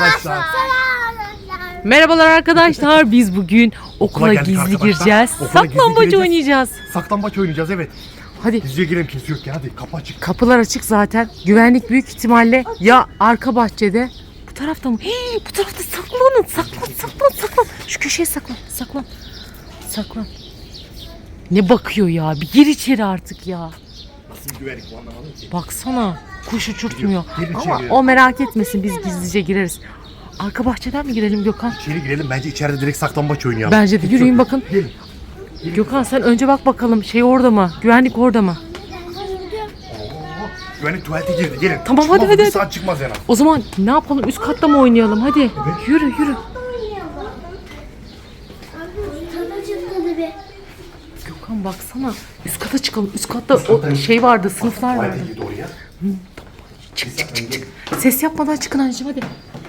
arkadaşlar. Merhabalar arkadaşlar. Biz bugün okula geldik gizli arkadaşlar. gireceğiz. Okula gizli Saklambaç gireceğiz. oynayacağız. Saklambaç oynayacağız evet. Hadi Gizlice girelim kimse yok ya hadi kapı açık. kapılar açık zaten. Güvenlik büyük ihtimalle ya arka bahçede bu tarafta mı? Hii, bu tarafta saklanın. Saklan, saklan, saklan. Şu köşeye saklan, saklan. Saklan. Ne bakıyor ya? Bir gir içeri artık ya. Nasıl güvenlik bu anlamadım ki. Baksana. Kuş uçurtmuyor. Gir içeri. Ama o merak etmesin biz gizlice gireriz. Arka bahçeden mi girelim Gökhan? İçeri girelim bence içeride direkt saklambaç oynayalım. Bence de yürüyün bakın. Gelin. Gökhan sen önce bak bakalım şey orada mı? Güvenlik orada mı? Güvenlik tuvalete girdi gelin. Tamam, Çıkmaz, hadi, hadi, Bir hadi. saat çıkmaz yani. O zaman ne yapalım? Üst katta mı oynayalım? Hadi. Yürü yürü. Gökhan baksana. Üst kata çıkalım. Üst katta o şey vardı, sınıflar vardı. Girdi oraya. Çık çık çık çık. Ses yapmadan çıkın anneciğim hadi.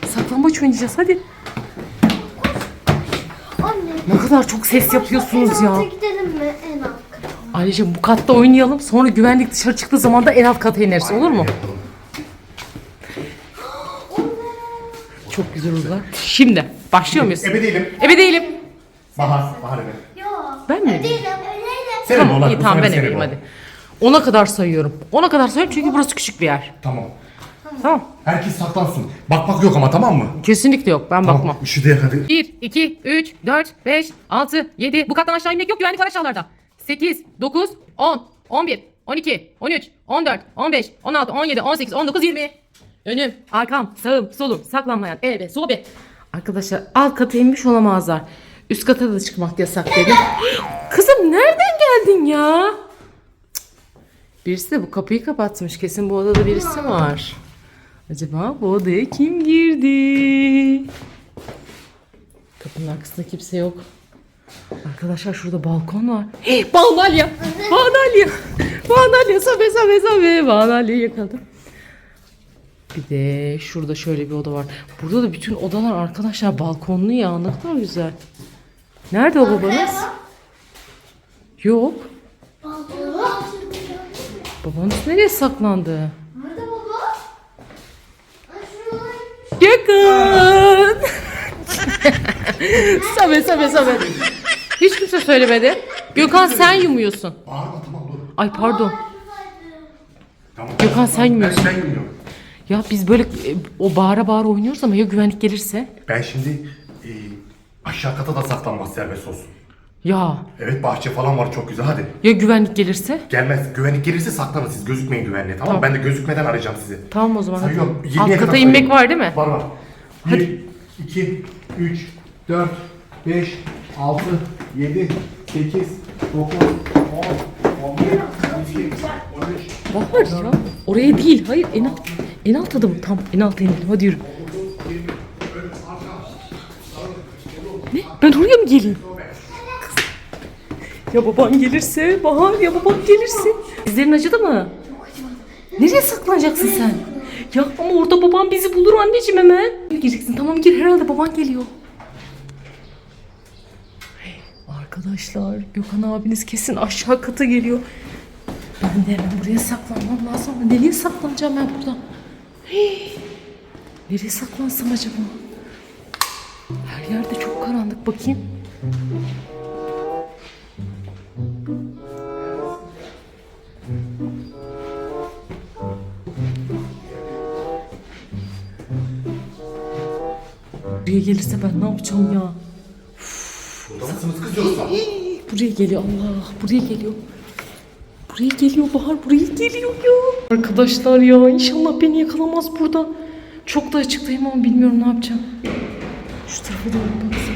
Saklambaç oynayacağız hadi. Ne kadar çok ses yapıyorsunuz ya. Gidelim mi en alt? Anneciğim bu katta oynayalım. Sonra güvenlik dışarı çıktığı zaman da en alt kata ineriz. Olur mu? Çok güzel olur. Şimdi başlıyor muyuz? Ebe değilim. Ebe değilim. Bahar. Bahar ebe. Yok. Ben mi? Değilim. Tamam, ebe iyi, tamam ben ol. hadi. Ona kadar sayıyorum. Ona kadar sayıyorum çünkü burası küçük bir yer. Tamam. Tamam. Herkes saklansın. Bakmak yok ama tamam mı? Kesinlikle yok. Ben bakmam. Tamam. Üşüdüye kadar. 1, 2, 3, 4, 5, 6, 7. Bu kattan aşağı inmek yok. Güvenlik var aşağılarda. 8, 9, 10, 11, 12, 13, 14, 15, 16, 17, 18, 19, 20. Önüm, arkam, sağım, solum, saklanmayan, ebe, sobe. Arkadaşlar alt kata inmiş olamazlar. Üst kata da çıkmak yasak dedim. Kızım nereden geldin ya? Birisi de bu kapıyı kapatmış. Kesin bu odada birisi var. Acaba bu odaya kim girdi? Kapının arkasında kimse yok. Arkadaşlar şurada balkon var. Hey, Banalya! Banalya! Banalya! Sabe sabe sabe! Banalya'yı yakaladım. Bir de şurada şöyle bir oda var. Burada da bütün odalar arkadaşlar balkonlu ya. Ne kadar güzel. Nerede o babanız? Yok. Babanız nereye saklandı? Nerede baba? Yakın. sabe sabe sabe. Hiç kimse söylemedi. Gökhan sen yumuyorsun. Bağırma tamam dur. Ay pardon. Tamam. Gökhan, sen Ben, yemiyorsun. ben yemiyorum. Ya biz böyle e, o bağıra bağıra oynuyoruz ama ya güvenlik gelirse? Ben şimdi aşağı kata da saklanmaz serbest olsun. Ya Evet bahçe falan var çok güzel hadi. ya güvenlik gelirse? Gelmez. Güvenlik gelirse saklanın siz gözükmeyin güvenliğe tamam, mı? Ben de gözükmeden arayacağım sizi. Tamam o zaman. hadi. Sayıyorum. Alt 20'ye kata kadar inmek sayıyorum. var değil mi? Var var. 1, 2, 3, 4, 5, 6, 7, 8, 9, 10, 11, 12, 13, Var ya. Oraya değil. Hayır en alt. En alt adım. Tam en alta inelim. Hadi yürü. Ne? Ben oraya mı geleyim? Ya baban gelirse Bahar ya baban gelirse. Dizlerin acıdı mı? Nereye saklanacaksın sen? Ya ama orada baban bizi bulur anneciğim hemen. Gireceksin tamam gir herhalde baban geliyor. Hey, Arkadaşlar Gökhan abiniz kesin aşağı kata geliyor. Ben de hemen buraya saklanmam lazım. Nereye saklanacağım ben burada? Hey, nereye saklansam acaba? Her yerde çok karanlık bakayım. Buraya gelirse ben ne yapacağım ya? Burada mısınız kız yoksa? Buraya geliyor Allah. Buraya geliyor. Buraya geliyor Bahar. Buraya geliyor ya. Arkadaşlar ya inşallah beni yakalamaz burada. Çok da açıktayım ama bilmiyorum ne yapacağım. Şu tarafa doğru baksana.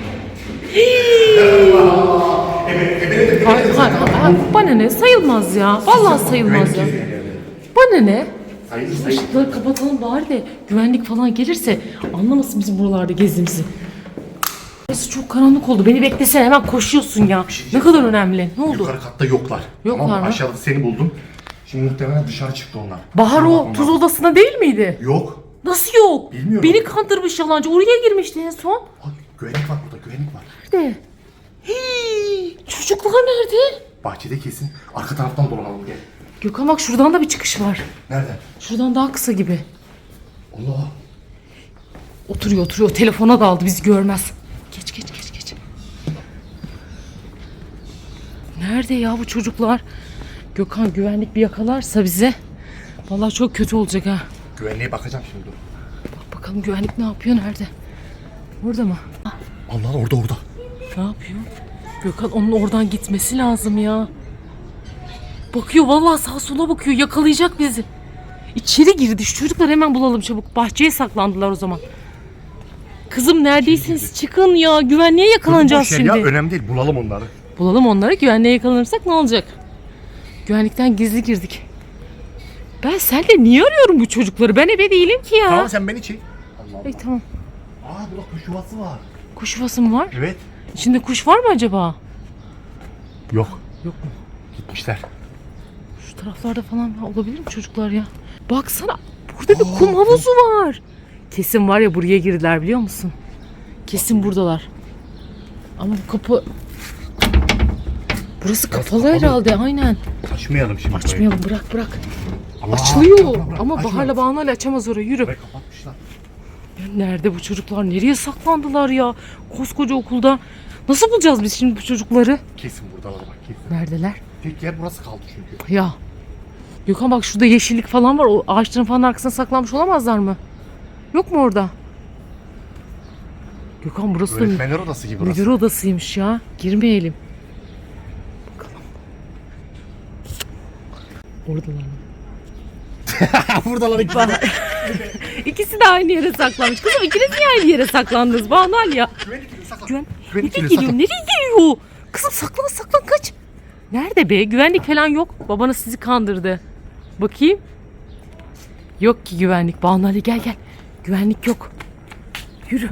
Hayır, hayır. Bana ne? Sayılmaz ya. Vallahi sayılmaz ya. Bana ne? Işıkları kapatalım bari de güvenlik falan gelirse anlamasın bizim buralarda gezdiğimizi. Burası çok karanlık oldu. Beni beklesene hemen koşuyorsun ya. Ne kadar önemli. Ne oldu? Yukarı katta yoklar. Yoklar mı? Aşağıda seni buldum. Şimdi muhtemelen dışarı çıktı onlar. Bahar o tuz odasında değil miydi? Yok. Nasıl yok? Bilmiyorum. Beni kandırmış yalancı. Oraya girmişti en son. Ay, güvenlik var burada güvenlik var. Nerede? Hii, çocuklar nerede? Bahçede kesin. Arka taraftan dolanalım gel. Gökhan bak şuradan da bir çıkış var. Nerede? Şuradan daha kısa gibi. Allah. Oturuyor oturuyor. Telefona daldı bizi görmez. Geç geç geç geç. Nerede ya bu çocuklar? Gökhan güvenlik bir yakalarsa bize. Vallahi çok kötü olacak ha. Güvenliğe bakacağım şimdi dur. Bak bakalım güvenlik ne yapıyor nerede? Orada mı? Allah orada orada. Ne yapıyor? Gökhan onun oradan gitmesi lazım ya. Bakıyor vallahi sağa sola bakıyor yakalayacak bizi. İçeri girdi şu çocuklar hemen bulalım çabuk. Bahçeye saklandılar o zaman. Kızım neredeyseniz çıkın ya. Güvenliğe yakalanacağız Boş şimdi. Ya, önemli değil bulalım onları. Bulalım onları güvenliğe yakalanırsak ne olacak? Güvenlikten gizli girdik. Ben senle niye arıyorum bu çocukları? Ben eve değilim ki ya. Tamam sen beni çek. Allah Ay tamam. Aa burada kuş yuvası var. Kuş yuvası mı var? Evet. İçinde kuş var mı acaba? Yok. Yok mu? Gitmişler. Şu taraflarda falan olabilir mi çocuklar ya? Baksana burada bir kum havuzu var. Kesin var ya buraya girdiler biliyor musun? Kesin buradalar. Ama bu kapı... Burası kapalı kapalı. herhalde aynen. Açmayalım şimdi. Açmayalım bırak bırak. Allah, Açılıyor bırak, bırak, ama açma. Bahar'la Banu'yla açamaz orayı yürü. Burayı kapatmışlar. Nerede bu çocuklar? Nereye saklandılar ya? Koskoca okulda. Nasıl bulacağız biz şimdi bu çocukları? Kesin buradalar bak kesin. Neredeler? Tek yer burası kaldı çünkü. Ya. Gökhan bak şurada yeşillik falan var. O ağaçların falan arkasına saklanmış olamazlar mı? Yok mu orada? Gökhan burası da Öğretmenler odası gibi burası. müdür odasıymış ya. Girmeyelim. Bakalım. Oradalar mı? buradalar iki İkisi de aynı yere saklanmış. Kızım ikiniz niye aynı yere saklandınız? Banal ya. Güvenlik geliyor saklan. Güven... Güvenlik Nereye geliyor. Nereye geliyor? Kızım saklan saklan kaç. Nerede be? Güvenlik falan yok. Babanız sizi kandırdı. Bakayım. Yok ki güvenlik. Banu Ali gel gel. Güvenlik yok. Yürü.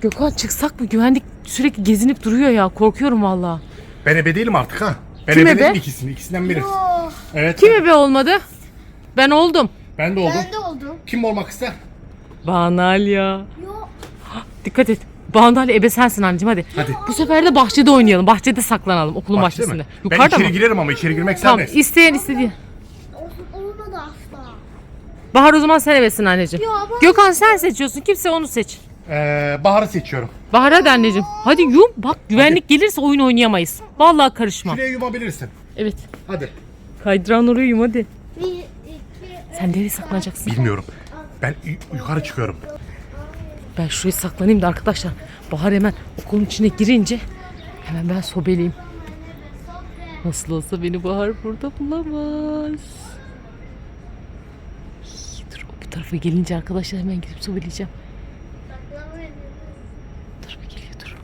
Gökhan çıksak mı? Güvenlik sürekli gezinip duruyor ya. Korkuyorum valla. Ben ebe değilim artık ha. Ben Kim ebe ikisini. ikisinden biri. Evet. Kim ebe olmadı? Ben oldum. Ben de oldum. ben de oldum. Kim olmak ister? Banu Ali ya. Yok. Dikkat et. Banu Ali ebe sensin anneciğim hadi. Hadi. Bu sefer de bahçede oynayalım. Bahçede saklanalım okulun Bahçede bahçesinde. mi? Ben Yukarıda içeri mı? girerim ama içeri girmek Tamam serbest. isteyen istediği. Olsun, olmadı asla. Bahar o zaman sen ebesin anneciğim. Ya ben- Gökhan sen seçiyorsun. Kimse onu seç. Ee, Bahar'ı seçiyorum. Bahar hadi anneciğim. Hadi yum. Bak güvenlik gelirse oyun oynayamayız. Vallahi karışma. Şuraya yumabilirsin. Evet. Hadi. Kaydıran oraya yum hadi. Sen nereye saklanacaksın? Bilmiyorum. Ben yu- yukarı çıkıyorum. Ben şuraya saklanayım da arkadaşlar. Bahar hemen okulun içine girince hemen ben sobeleyim. Nasıl olsa beni Bahar burada bulamaz. Dur bu tarafa gelince arkadaşlar hemen gidip sobeleyeceğim. Dur bir geliyor dur.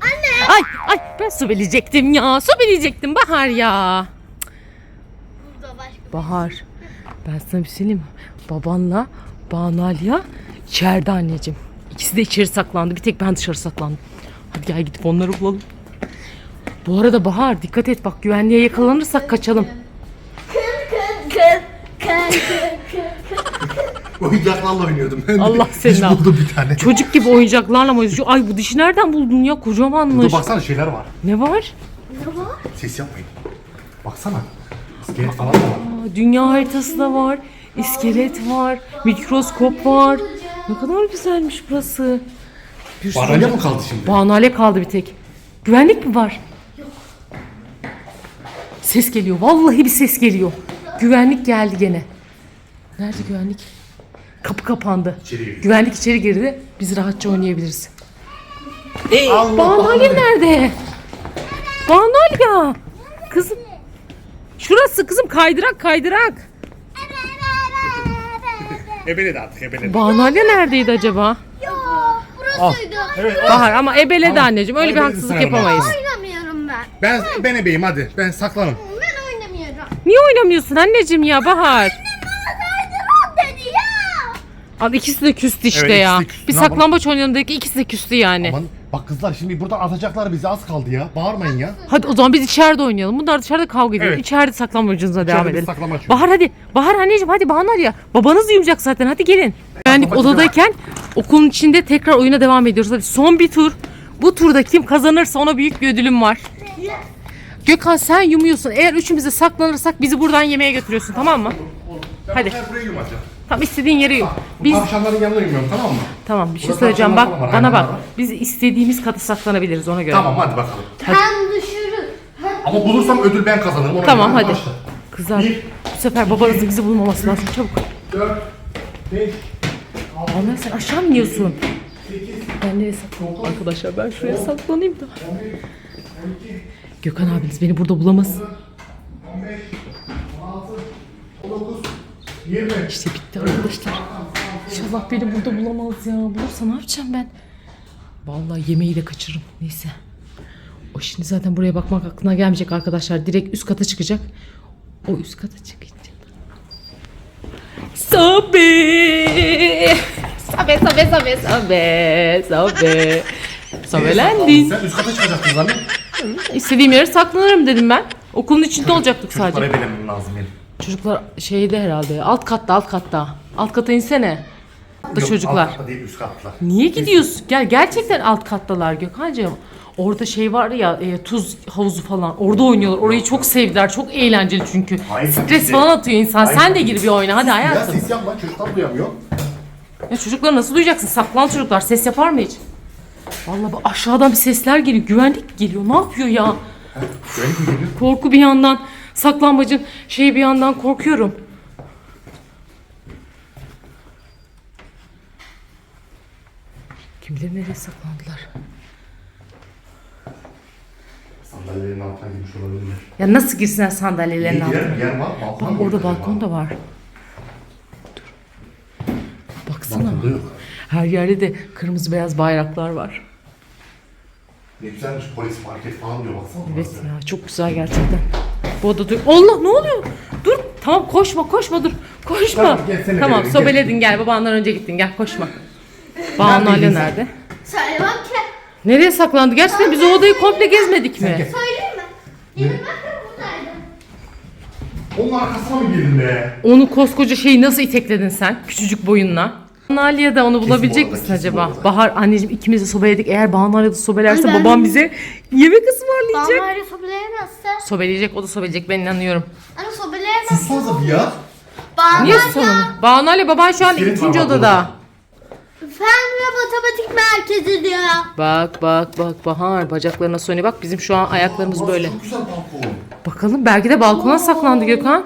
Anne! Ay ay ben sobeleyecektim ya. Sobeleyecektim Bahar ya. Bahar ben sana bir şey söyleyeyim mi? Babanla Banu Aliya içeride anneciğim. İkisi de içeri saklandı. Bir tek ben dışarı saklandım. Hadi gel gidip onları bulalım. Bu arada Bahar dikkat et bak güvenliğe yakalanırsak kaçalım. Oyuncaklarla oynuyordum. Ben de Allah seni diş al. buldum bir tane. Çocuk gibi oyuncaklarla mı oynuyorsun? Ay bu dişi nereden buldun ya? Kocamanmış. Burada baksana şeyler var. Ne var? Ne var? Ses yapmayın. Baksana. İskelet falan da var. Dünya haritası da var. İskelet var. Mikroskop var. Ne kadar güzelmiş burası. Bir sürü- Baralya mı kaldı şimdi? Banale kaldı bir tek. Güvenlik mi var? Ses geliyor. Vallahi bir ses geliyor. Güvenlik geldi gene. Nerede güvenlik? Kapı kapandı. İçeri. Güvenlik içeri girdi. Biz rahatça oynayabiliriz. Allah Banale nerede? Banal ya. Kızım. Şurası kızım kaydırak kaydırak. Ebeledi artık ebeledi. Banale neredeydi acaba? Ya burasıydı. Evet. Bahar ama ebeledi Tamam. anneciğim. Öyle bir Ebeledi haksızlık sayalım. yapamayız. Oynamıyorum ben. Ben ben ebeyim hadi. Ben saklanım. Ben oynamıyorum. Niye oynamıyorsun anneciğim ya Bahar? Kaydıran dedi ya. Abi ikisi de küstü işte Evet, ya. de küstü. Bir Ne yapalım? saklambaç oynayalım dedik ikisi de küstü yani. Aman bak kızlar şimdi buradan atacaklar bizi az kaldı ya. Bağırmayın ya. Hadi o zaman biz içeride oynayalım. Bunlar dışarıda kavga ediyor. Evet. İçeride saklambaçınıza devam biz edelim. saklambaç Bahar hadi. Bahar anneciğim hadi Bahar ya. Babanız uyuyacak zaten hadi gelin. Saklambaçı odadayken okulun içinde tekrar oyuna devam ediyoruz. Hadi son bir tur. Bu turda kim kazanırsa ona büyük bir ödülüm var. Gökhan sen yumuyorsun. Eğer üçümüz de saklanırsak bizi buradan yemeğe götürüyorsun tamam mı? Ben Hadi. Hadi. buraya yumacağım. Tam istediğin yere yok. Biz tavşanların yanına inmiyorum tamam mı? tamam bir şey Burada söyleyeceğim tavşanlar bak falan var, bana bak. hayvanlar var. Biz istediğimiz katı saklanabiliriz ona göre. Tamam hadi bakalım. Hem düşürür. Hem Ama bulursam ödül ben kazanırım. Ona Tamam göre hadi. başla. Kızlar Bir. bu sefer babanızın bizi bulmaması lazım çabuk. 4, 5, Ömer sen aşağı mı iniyorsun? 8, Ben nereye saklanayım? Arkadaşlar ben şuraya saklanayım da. 11, 12, Gökhan abiniz beni burada bulamaz. 15, 16, 19, 20. İşte bitti arkadaşlar. İnşallah beni burada bulamaz ya. Bulursa ne yapacağım ben? Vallahi yemeği de kaçırırım. Neyse. O şimdi zaten buraya bakmak aklına gelmeyecek arkadaşlar. Direkt üst kata çıkacak. O üst kata çıkacak. Sobe! Sobe, sobe, sobe, sobe, sobe. Sobelendin. Sen üst kata çıkacaktın zaten. İstediğim yere saklanırım dedim ben. Okulun içinde olacaktık sadece. Çocuklara belemem lazım benim. Çocuklar şeyde herhalde. Alt katta, alt katta. Alt kata insene. Da Yok, çocuklar. Alt katta değil üst katta. Niye gidiyorsun? Gel gerçekten alt kattalar Gökhan'cığım. Orada şey var ya e, tuz havuzu falan. Orada oynuyorlar. Orayı çok sevdiler. Çok eğlenceli çünkü. Hayır, Stres bizi- falan atıyor insan. Hayır, Sen de gir bir oyna hadi Ya hayatım. ses yapma çocuklar duyamıyor. Ya çocukları nasıl duyacaksın? Saklan çocuklar. Ses yapar mı hiç? Vallahi bak aşağıdan bir sesler geliyor. Güvenlik geliyor. Ne yapıyor ya? Güvenlik mi geliyor? Korku bir yandan. Saklambacın şeyi bir yandan korkuyorum. Kim bilir nereye saklandılar? Sandalyelerin altına girmiş olabilirler. Ya nasıl girsinler sandalyelerin altına? mi? Yer var. Balkon Bak orada balkon da var. Dur. Baksana. Balkonda yok. Her yerde de kırmızı beyaz bayraklar var. Ne güzelmiş polis market falan diyor baksana. Evet ya çok güzel gerçekten. Bu oda dur. Allah ne oluyor? Dur. Tamam koşma koşma dur. Koşma. Tamam, gelsene tamam bebeğim, sobeledin gel. Babandan önce gittin gel koşma. Banu Neredeydin Ali sen? nerede? Söyle bak ki. Nereye saklandı? Gerçekten biz o odayı komple gezmedik mi? gel. Söyleyeyim mi? Yeni bakın buradaydı. Onun arkasına mı girdin be? Onu koskoca şeyi nasıl itekledin sen? Küçücük boyunla. De onu bulabilecek bu arada, misin kesin acaba? arada. Bahar anneciğim ikimiz de sobeledik. Eğer Ali de sobelerse Ay, ben- babam bize yemek ısmarlayacak. Öyle sobeleyemezse. Sobeleyecek o da sobeleyecek ben inanıyorum. Hani sobeleyemezse. Sussanıza bir ya. Bana Niye sorun? Banu Ali baban şu an var ikinci bak odada. Fen ve matematik merkezi diyor. Bak bak bak Bahar bacaklarına oynuyor. Bak bizim şu an ayaklarımız Burası böyle. Çok güzel balkon. Bakalım belki de balkona saklandı Gökhan.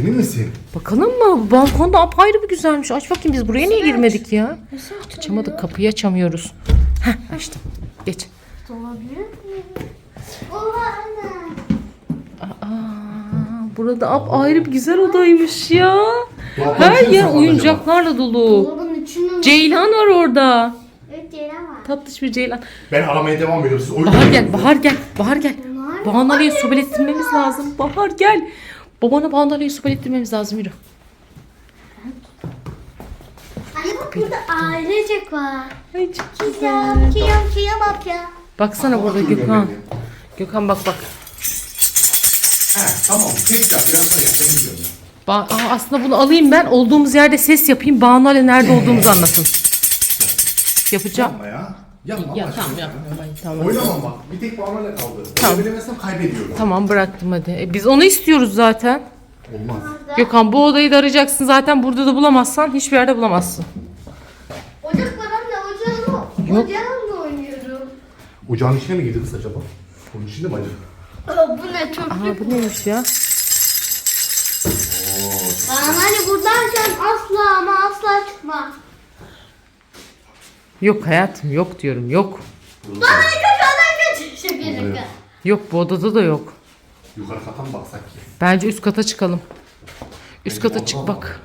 Emin misin? Bakalım mı? Balkonda apayrı bir güzelmiş. Aç bakayım biz buraya niye girmedik ya? Açamadık kapıyı açamıyoruz. Heh açtım. Geç. Olabilir mi? Oha anne. Aa, burada apayrı bir güzel odaymış ya. Her yer oyuncaklarla dolu. Dolabın içinde mi? Ceylan var orada. Evet Ceylan var. Tatlış bir ceylan. Ben aramaya devam ediyorum. Siz oyun Bahar gel. Bahar gel, Bahar gel. Bandalyayı sobelettirmemiz lazım. Bahar gel. Babana bandalyayı sobelettirmemiz lazım yürü. Anne bak burada ailecek var. Ay çok Kıyam kıyam kıyam bak ya. Baksana burada Gökhan. Gökhan bak bak. He tamam. Tekrar biraz daha yap. Ben gidiyorum ya. Ba- Aa, aslında bunu alayım ben. Olduğumuz yerde ses yapayım. Banu Ali nerede olduğumuzu anlasın. Yapacağım. Yapma ya. Yapma. Ya tamam. Ay, tamam. Oynamam bak. Bir tek bağımla kaldı. Tamam. Tamam. Bilemezsem kaybediyorum. Tamam bıraktım hadi. E, biz onu istiyoruz zaten. Olmaz. Gökhan bu odayı da arayacaksın. Zaten burada da bulamazsan hiçbir yerde bulamazsın. Ocak var anne ocağımı. Yok. Ocağımla oynuyorum. Ocağın içine mi girdi kız acaba? Onun içinde mi acaba? Aa, bu ne çok Aa bu neymiş ya? Bana hani buradayken asla ama asla çıkma. Yok hayatım yok diyorum yok. Bana kaçadan kaç. Şaka şaka. Yok bu odada da yok. Yukarı kata mı baksak ki? Bence üst kata çıkalım. Üst Bence kata çık bak.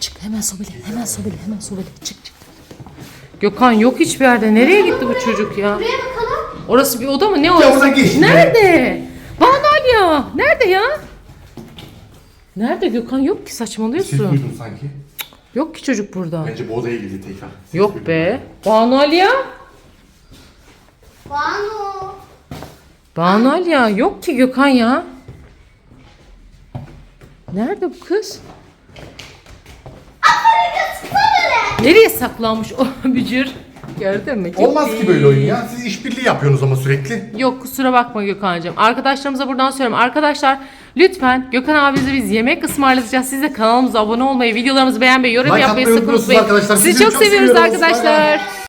Çık hemen sobele, hemen sobele, hemen sobele. Çık çık. Gökhan yok hiçbir yerde. Nereye gitti bu çocuk ya? Buraya bakalım. Orası bir oda mı? Ne orası? oradan geçti. Nerede? Bana ya. Nerede ya? Nerede Gökhan? Yok ki saçmalıyorsun. duydum sanki. Yok ki çocuk burada. Bence bu odaya girdi tekrar. Yok be. Banu Ali ya. Banu. Banu Ali ya. Yok ki Gökhan ya. Nerede bu kız? Nereye saklanmış o bücür? Gördün mü? Olmaz ki böyle oyun ya. Siz işbirliği yapıyorsunuz ama sürekli. Yok kusura bakma Gökhan'cığım. Arkadaşlarımıza buradan söylüyorum. Arkadaşlar lütfen Gökhan abimize biz yemek ısmarlayacağız. Siz de kanalımıza abone olmayı, videolarımızı beğenmeyi, yorum Like yapmayı sakın unutmayın. Sizi çok çok seviyoruz seviyoruz. Arkadaşlar.